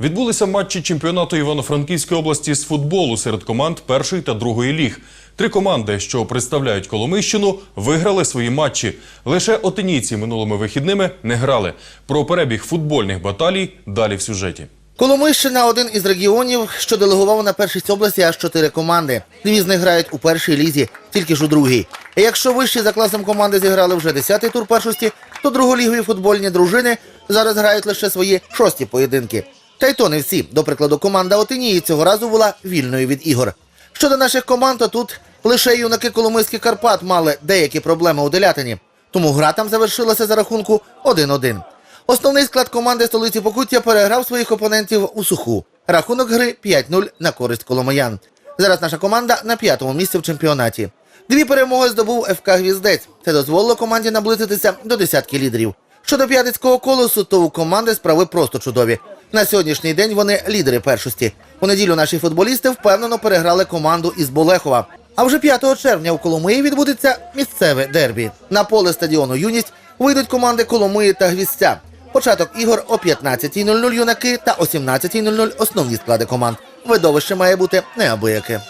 Відбулися матчі чемпіонату Івано-Франківської області з футболу серед команд першої та другої ліг. Три команди, що представляють Коломийщину, виграли свої матчі. Лише отинійці минулими вихідними не грали. Про перебіг футбольних баталій далі в сюжеті. Коломийщина – один із регіонів, що делегував на першість області аж чотири команди. Дві з них грають у першій лізі, тільки ж у другій. Якщо вищі за класом команди зіграли вже десятий тур першості, то друголігові футбольні дружини зараз грають лише свої шості поєдинки. Та й то не всі. До прикладу, команда Отинії цього разу була вільною від ігор. Щодо наших команд, то тут лише юнаки Коломийських Карпат мали деякі проблеми у Делятині. Тому гра там завершилася за рахунку 1-1. Основний склад команди столиці Покуття переграв своїх опонентів у суху. Рахунок гри 5-0 на користь Коломиян. Зараз наша команда на п'ятому місці в чемпіонаті. Дві перемоги здобув ФК Гвіздець. Це дозволило команді наблизитися до десятки лідерів. Щодо п'ятицького колосу, то у команди справи просто чудові. На сьогоднішній день вони лідери першості. У неділю наші футболісти впевнено переграли команду із Болехова. А вже 5 червня у Коломиї відбудеться місцеве дербі. На поле стадіону Юність вийдуть команди Коломиї та Гвіздця. Початок ігор о 15.00 юнаки та о 17.00 основні склади команд. Видовище має бути неабияке.